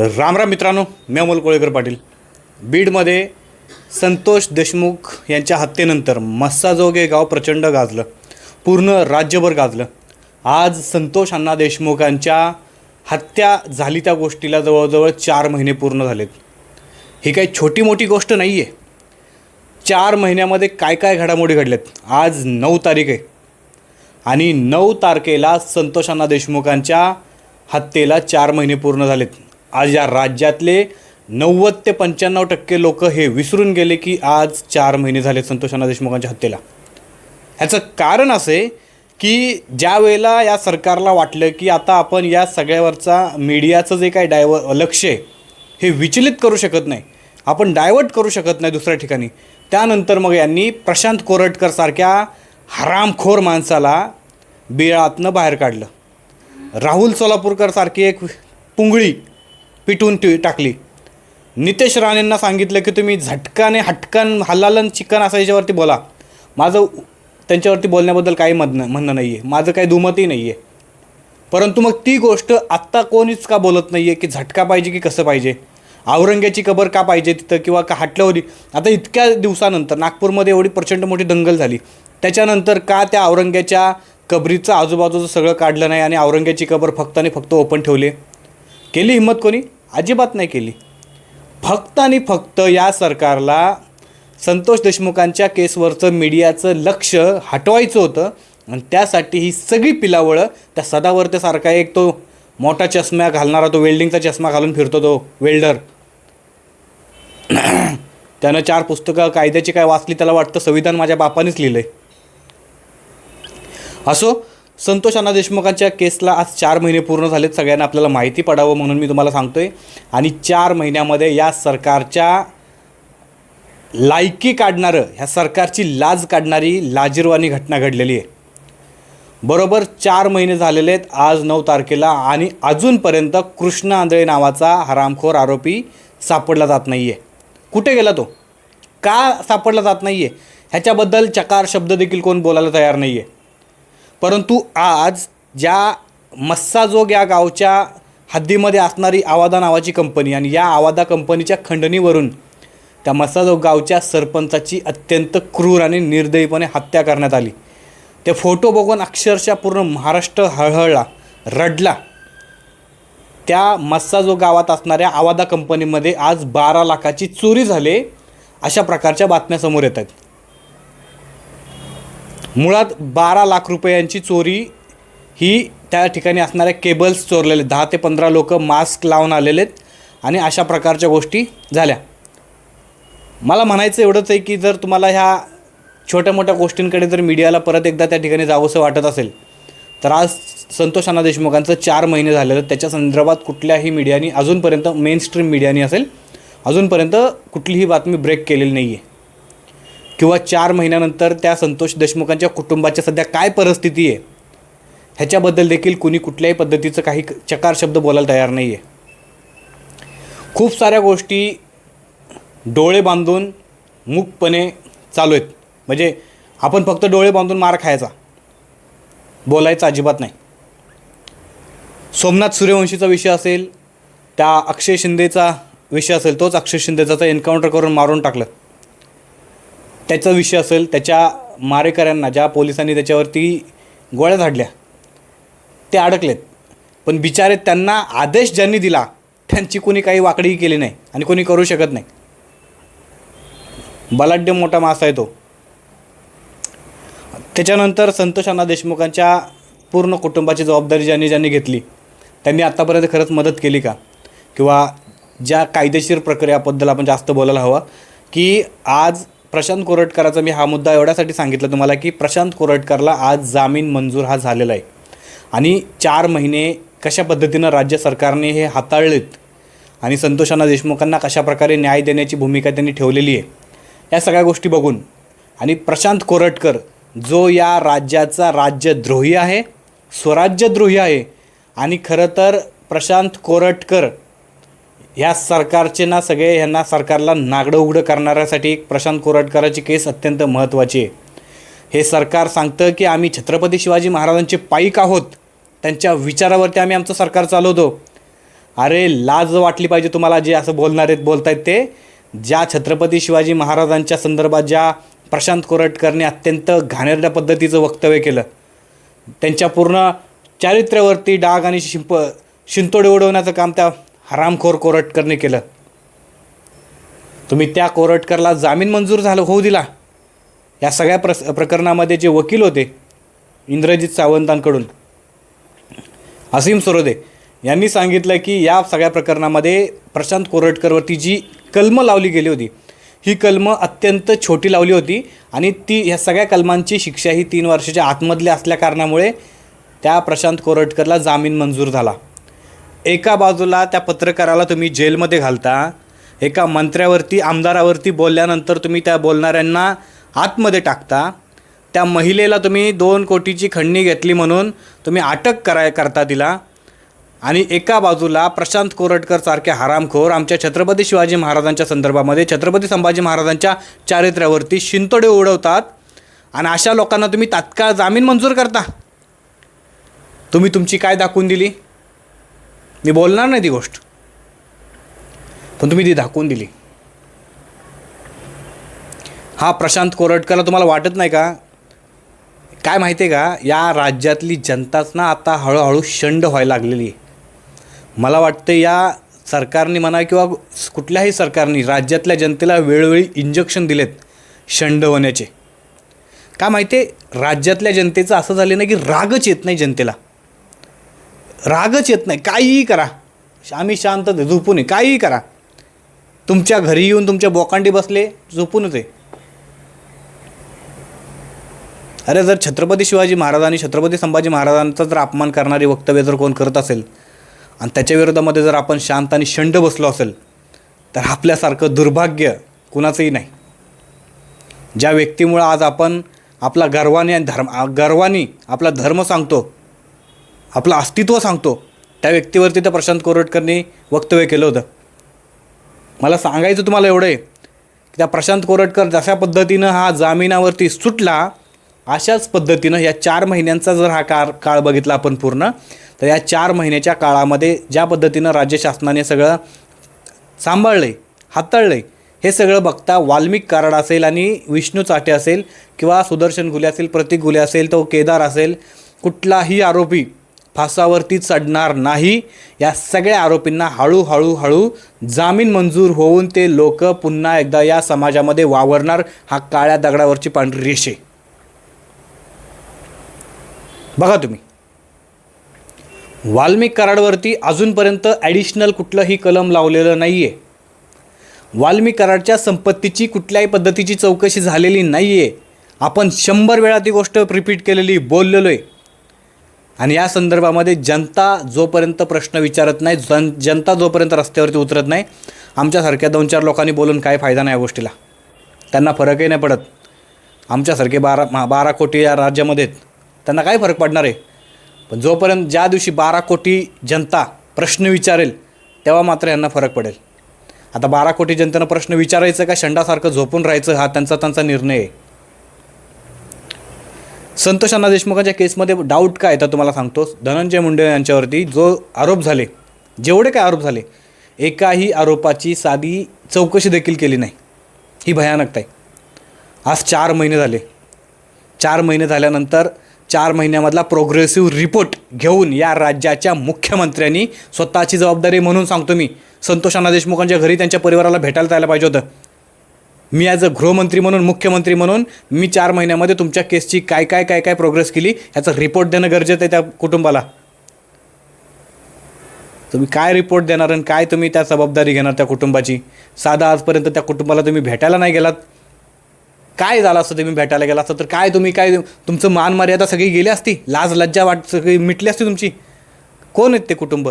राम राम मित्रांनो मी अमोल कोळेकर पाटील. बीडमध्ये संतोष देशमुख यांच्या हत्येनंतर मस्साजोगे गाव प्रचंड गाजलं. पूर्ण राज्यभर गाजलं. आज संतोष अण्णा देशमुखांच्या हत्या झाली त्या गोष्टीला जवळजवळ चार महिने पूर्ण झालेत. ही काही छोटी मोठी गोष्ट नाही आहे चार महिन्यामध्ये काय काय घडामोडी घडल्यात? आज नऊ तारीख आहे. आणि नऊ तारखेला संतोष अण्णा देशमुखांच्या हत्येला चार महिने पूर्ण झालेत. आज या राज्यातले नव्वद ते पंच्याण्णव टक्के लोक हे विसरून गेले की आज चार महिने झाले संतोष अण्णा देशमुखांच्या हत्येला. ह्याचं कारण असे की ज्या वेळेला या सरकारला वाटलं की आता आपण या सगळ्यावरचा मीडियाचं जे काही डायव लक्ष आहे हे विचलित करू शकत नाही. आपण डायवर्ट करू शकत नाही दुसऱ्या ठिकाणी. त्यानंतर मग यांनी प्रशांत कोरटकर सारख्या हरामखोर माणसाला बिळातनं बाहेर काढलं. राहुल सोलापूरकर सारखी एक पुंगळी पिटून टी टाकली. नितेश राणेंना सांगितलं की तुम्ही झटकाने हटकन हल्लालन चिकन असं याच्यावरती बोला. माझं त्यांच्यावरती बोलण्याबद्दल काही म्हणणं म्हणणं नाही आहे माझं काही दुमतही नाही आहे परंतु मग ती गोष्ट आत्ता कोणीच का बोलत नाही आहे की झटका पाहिजे की कसं पाहिजे? औरंग्याची कबर का पाहिजे तिथं किंवा का हाटल्यावरी आता इतक्या दिवसानंतर नागपूरमध्ये एवढी प्रचंड मोठी दंगल झाली. त्याच्यानंतर का त्या औरंग्याच्या कबरीचं आजूबाजूचं सगळं काढलं नाही आणि औरंग्याची कबर फक्त आणि फक्त ओपन ठेवली? केली हिंमत कोणी? अजिबात नाही केली. फक्त आणि फक्त या सरकारला संतोष देशमुखांच्या केसवरचं मीडियाचं लक्ष हटवायचं होतं आणि त्यासाठी ही सगळी पिलावळं त्या सदावर्तेसारखा एक तो मोठा चष्मा घालणारा तो वेल्डिंगचा चष्मा घालून फिरतो तो वेल्डर. त्यानं चार पुस्तकं कायद्याची काय वाचली त्याला वाटतं संविधान माझ्या बापानेच लिहिलं आहे असो संतोष अण्णा देशमुखांच्या केसला आज चार महिने पूर्ण झालेत. सगळ्यांना आपल्याला माहिती पडावं म्हणून मी तुम्हाला सांगतोय. आणि चार महिन्यामध्ये या सरकारच्या लायकी काढणारं ह्या सरकारची लाज काढणारी लाजीरवाणी घटना घडलेली आहे. बरोबर चार महिने झालेले आहेत आज नऊ तारखेला आणि अजूनपर्यंत कृष्ण आंधळे नावाचा हरामखोर आरोपी सापडला जात नाही आहे कुठे गेला तो? का सापडला जात नाही आहे ह्याच्याबद्दल चकार शब्द देखील कोण बोलायला तयार नाही आहे परंतु आज ज्या मस्साजोग या गावच्या हद्दीमध्ये असणारी आवादा नावाची कंपनी आणि या आवादा कंपनीच्या खंडणीवरून त्या मस्साजोग गावच्या सरपंचाची अत्यंत क्रूर आणि निर्दयीपणे हत्या करण्यात आली. ते फोटो बघून अक्षरशः पूर्ण महाराष्ट्र हळहळला रडला. त्या मस्साजो गावात असणाऱ्या आवादा कंपनीमध्ये आज बारा लाखाची चोरी झाली अशा प्रकारच्या बातम्या समोर येत आहेत. मुळात बारा लाख रुपयांची चोरी ही त्या ठिकाणी असणाऱ्या केबल्स चोरलेले दहा ते पंधरा लोक मास्क लावून आलेले आहेत आणि अशा प्रकारच्या गोष्टी झाल्या. मला म्हणायचं एवढंच आहे की जर तुम्हाला ह्या छोट्या मोठ्या गोष्टींकडे जर मीडियाला परत एकदा त्या ठिकाणी जावंसं वाटत असेल तर आज संतोष अण्णा देशमुखांचं चार महिने झालेलं त्याच्या संदर्भात कुठल्याही मीडियानी अजूनपर्यंत मेन स्ट्रीम मीडियानी असेल अजूनपर्यंत कुठलीही बातमी ब्रेक केलेली नाही आहे किंवा चार महिन्यानंतर त्या संतोष देशमुखांच्या कुटुंबाच्या सध्या काय परिस्थिती आहे ह्याच्याबद्दल देखील कुणी कुठल्याही पद्धतीचं काही चकार शब्द बोलायला तयार नाही आहे खूप साऱ्या गोष्टी डोळे बांधून मूकपणे चालू आहेत. म्हणजे आपण फक्त डोळे बांधून मार खायचा. बोलायचं अजिबात नाही. सोमनाथ सूर्यवंशीचा विषय असेल त्या अक्षय शिंदेचा विषय असेल तोच अक्षय शिंदेचा एन्काउंटर करून मारून टाकलं. त्याचा विषय असेल त्याच्या मारेकऱ्यांना ज्या पोलिसांनी त्याच्यावरती गोळ्या झाडल्या ते अडकलेत. पण बिचारे त्यांना आदेश ज्यांनी दिला त्यांची कोणी काही वाकडीही केली नाही आणि कोणी करू शकत नाही. बलाढ्य मोठा मासा आहे तो. त्याच्यानंतर संतोष अण्णा देशमुखांच्या पूर्ण कुटुंबाची जबाबदारी ज्यांनी ज्यांनी घेतली त्यांनी आत्तापर्यंत खरंच मदत केली का? किंवा ज्या कायदेशीर प्रक्रियाबद्दल आपण जास्त बोलायला हवं की आज प्रशांत कोरटकराचा मी हा मुद्दा एवढ्यासाठी सांगितलं तुम्हाला की प्रशांत कोरटकरला आज जामीन मंजूर हा झालेला आहे. आणि चार महिने कशा पद्धतीनं राज्य सरकारने हे हाताळलेत आणि संतोषांना देशमुखांना कशाप्रकारे न्याय देण्याची भूमिका त्यांनी ठेवलेली आहे या सगळ्या गोष्टी बघून. आणि प्रशांत कोरटकर जो या राज्याचा राज्यद्रोही आहे स्वराज्यद्रोही आहे आणि खरं तर प्रशांत कोरटकर ह्या सरकारचे ना सगळे ह्यांना सरकारला नागडं उघडं करणाऱ्यासाठी एक प्रशांत कोरटकराची केस अत्यंत महत्त्वाची आहे. हे सरकार सांगतं की आम्ही छत्रपती शिवाजी महाराजांचे पाईक आहोत. त्यांच्या विचारावरती आम्ही आमचं सरकार चालवतो. अरे लाज वाटली पाहिजे तुम्हाला जे असं बोलणार आहेत बोलतायत ते? ज्या छत्रपती शिवाजी महाराजांच्या संदर्भात ज्या प्रशांत कोरटकरने अत्यंत घाणेरड्या पद्धतीचं वक्तव्य केलं त्यांच्या पूर्ण चारित्र्यावरती डाग आणि शिंप शिंतोडे उडवण्याचं काम त्या हरामखोर कोरटकरने केलं. तुम्ही त्या कोरटकरला जामीन मंजूर झालं होऊ दिला. या सगळ्या प्रस प्रकरणामध्ये जे वकील होते इंद्रजित सावंतांकडून असीम सरोदे यांनी सांगितलं की या सगळ्या प्रकरणामध्ये प्रशांत कोरटकरवरती जी कलमं लावली गेली होती ही कलमं अत्यंत छोटी लावली होती आणि ती ह्या सगळ्या कलमांची शिक्षा ही तीन वर्षाच्या आतमधली असल्या कारणामुळे त्या प्रशांत कोरटकरला जामीन मंजूर झाला. एका बाजूला त्या पत्रकाराला तुम्ही जेलमध्ये घालता एका मंत्र्यावरती आमदारावरती बोलल्यानंतर तुम्ही त्या बोलणाऱ्यांना आतमध्ये टाकता त्या महिलेला तुम्ही दोन कोटीची खंडणी घेतली म्हणून तुम्ही अटक कराय करता तिला आणि एका बाजूला प्रशांत कोरटकर सारखे हरामखोर आमच्या छत्रपती शिवाजी महाराजांच्या संदर्भामध्ये छत्रपती संभाजी महाराजांच्या चारित्र्यावरती शिंतोडे उडवतात आणि अशा लोकांना तुम्ही तात्काळ जामीन मंजूर करता. तुम्ही तुमची काय दाखवून दिली? मी बोलणार नाही ती गोष्ट. पण तुम्ही ती दाखवून दिली. हा प्रशांत कोरटकरला तुम्हाला वाटत नाही का? काय माहिती आहे का? या राज्यातली जनताच ना आता हळूहळू शंड व्हायला लागलेली आहे. मला वाटतं या सरकारने म्हणा किंवा कुठल्याही सरकारने राज्यातल्या जनतेला वेळोवेळी इंजेक्शन दिलेत शंड होण्याचे. का माहिती आहे? राज्यातल्या जनतेचं असं झालं ना की रागच येत नाही जनतेला. रागच येत नाही. काहीही करा. आम्ही शांत आहे, झोपून आहे काहीही करा. तुमच्या घरी येऊन तुमच्या बोकांडी बसले झोपूनच आहे अरे जर छत्रपती शिवाजी महाराजांनी छत्रपती संभाजी महाराजांचा जर अपमान करणारी वक्तव्य जर कोण करत असेल आणि त्याच्या विरोधामध्ये जर आपण शांत आणि शंड बसलो असेल तर आपल्यासारखं दुर्भाग्य कुणाचंही नाही. ज्या व्यक्तीमुळं आज आपण आपला गर्वाने आणि धर्म गर्वाने आपला धर्म सांगतो आपलं अस्तित्व सांगतो. त्या व्यक्तीवरती त्या प्रशांत कोरटकरनी वक्तव्य केलं होतं. मला सांगायचं तुम्हाला एवढं आहे की त्या प्रशांत कोरटकर जशा पद्धतीनं हा जामिनावरती सुटला अशाच पद्धतीनं या चार महिन्यांचा जर हा काळ काळ बघितला आपण पूर्ण तर या चार महिन्याच्या काळामध्ये ज्या पद्धतीनं राज्य शासनाने सगळं सांभाळलं आहे हाताळलं आहे हे सगळं बघता वाल्मिक कराड असेल आणि विष्णू चाटे असेल किंवा सुदर्शन गुले असेल प्रतीक गुले असेल तो केदार असेल कुठलाही आरोपी फासावरती चढणार नाही. या सगळ्या आरोपींना हळूहळू हळू जामीन मंजूर होऊन ते लोक पुन्हा एकदा या समाजामध्ये वावरणार हा काळ्या दगडावरची पांढरी रेष. आहे बघा तुम्ही. वाल्मिक कराडवरती अजूनपर्यंत ॲडिशनल कुठलंही कलम लावलेलं नाही आहे वाल्मिक कराडच्या संपत्तीची कुठल्याही पद्धतीची चौकशी झालेली नाही आहे आपण शंभर वेळा ती गोष्ट रिपीट केलेली बोललेलो आहे आणि या संदर्भामध्ये जनता जोपर्यंत प्रश्न विचारत नाही जन जनता जोपर्यंत रस्त्यावरती उतरत नाही आमच्यासारख्या दोन चार लोकांनी बोलून काय फायदा नाही या गोष्टीला. त्यांना फरकही नाही पडत. आमच्यासारखे बारा बारा कोटी या राज्यामध्ये आहेत. त्यांना काय फरक पडणार आहे? पण जोपर्यंत ज्या दिवशी बारा कोटी जनता प्रश्न विचारेल तेव्हा मात्र यांना फरक पडेल. आता बारा कोटी जनतेनं प्रश्न विचारायचं का शंडासारखं झोपून राहायचं हा त्यांचा त्यांचा निर्णय आहे. संतोष अण्णा देशमुखांच्या केसमध्ये डाऊट काय तर तुम्हाला सांगतो. धनंजय मुंडे यांच्यावरती जो आरोप झाले जेवढे काय आरोप झाले एकाही आरोपाची साधी चौकशी देखील केली नाही. ही भयानकता आहे. आज चार महिने झाले. चार महिने झाल्यानंतर चार महिन्यामधला प्रोग्रेसिव्ह रिपोर्ट घेऊन या राज्याच्या मुख्यमंत्र्यांनी स्वतःची जबाबदारी म्हणून सांगतो मी संतोष अण्णा देशमुखांच्या घरी त्यांच्या परिवाराला भेटायला जायला पाहिजे होतं. मी ॲज अ गृहमंत्री म्हणून मुख्यमंत्री म्हणून मी चार महिन्यामध्ये तुमच्या केसची काय काय काय काय प्रोग्रेस केली याचा रिपोर्ट देणं गरजेचं आहे त्या कुटुंबाला. तुम्ही काय रिपोर्ट देणार आणि काय तुम्ही त्या जबाबदारी घेणार त्या कुटुंबाची? साधा आजपर्यंत त्या कुटुंबाला तुम्ही भेटायला नाही गेलात. काय झालं असतं तुम्ही भेटायला गेला असतं? तर काय तुम्ही काय तुमचं मान मर्यादा सगळी गेली असती? लाज लज्जा वाट सगळी मिटली असती तुमची? कोण आहेत ते कुटुंब?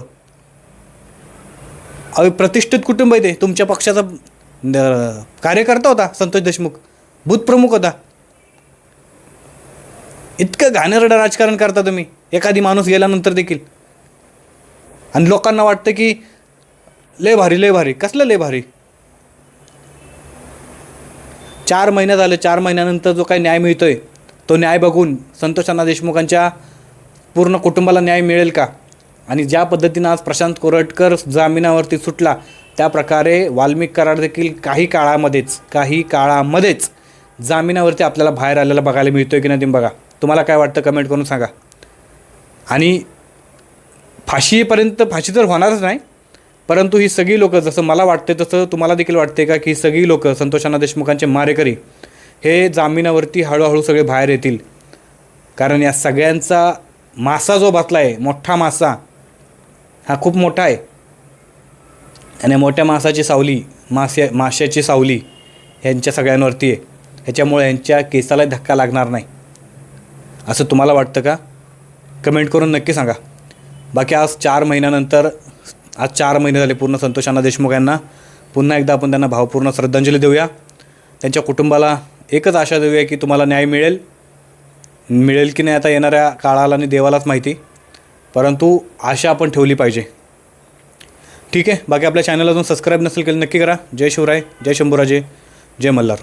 अ प्रतिष्ठित कुटुंब आहे ते. तुमच्या पक्षाचा कार्यकर्ता होता संतोष देशमुख. भूतप्रमुख होता. इतकं घाणेरडं राजकारण करता तुम्ही. एखादी माणूस गेल्यानंतर देखील. आणि लोकांना वाटतं की लय भारी लय भारी. कसलं लय भारी? चार महिने झाले चार महिन्यानंतर जो काही न्याय मिळतोय तो न्याय बघून संतोष देशमुखांच्या पूर्ण कुटुंबाला न्याय मिळेल का? आणि ज्या पद्धतीनं आज प्रशांत कोरटकर जामिनावरती सुटला त्या प्रकारे वाल्मिक कराड देखील काही काळामध्येच काही काळामध्येच जामिनावरती आपल्याला बाहेर आलेला बघायला मिळतो आहे की नाही ते बघा. तुम्हाला काय वाटतं कमेंट करून सांगा. आणि फाशीपर्यंत फाशी तर होणारच नाही परंतु ही सगळी लोकं जसं मला वाटते तसं तुम्हाला देखील वाटते का की सगळी लोकं संतोषांना देशमुखांचे मारेकरी हे जामिनावरती हळूहळू सगळे बाहेर येतील. कारण या सगळ्यांचा मासा जो बसला आहे मोठा मासा हा खूप मोठा आहे. आणि मोठ्या मासाची सावली मासे माशाची सावली ह्यांच्या सगळ्यांवरती आहे. ह्याच्यामुळे ह्यांच्या केसाला धक्का लागणार नाही. असं तुम्हाला वाटतं का? कमेंट करून नक्की सांगा. बाकी आज चार महिन्यानंतर आज चार महिने झाले पूर्ण संतोषांना देशमुख यांना. पुन्हा एकदा आपण त्यांना भावपूर्ण श्रद्धांजली देऊया. त्यांच्या कुटुंबाला एकच आशा देऊया की तुम्हाला न्याय मिळेल. मिळेल की नाही आता येणाऱ्या काळाला आणि देवालाच माहिती. परंतु आशा आपण ठेवली पाहिजे. ठीक आहे. बाकी आपल्या चॅनल अजून सबस्क्राईब नसेल केलं नक्की करा. जय शिवराय जय शंभूराजे जय मल्हार.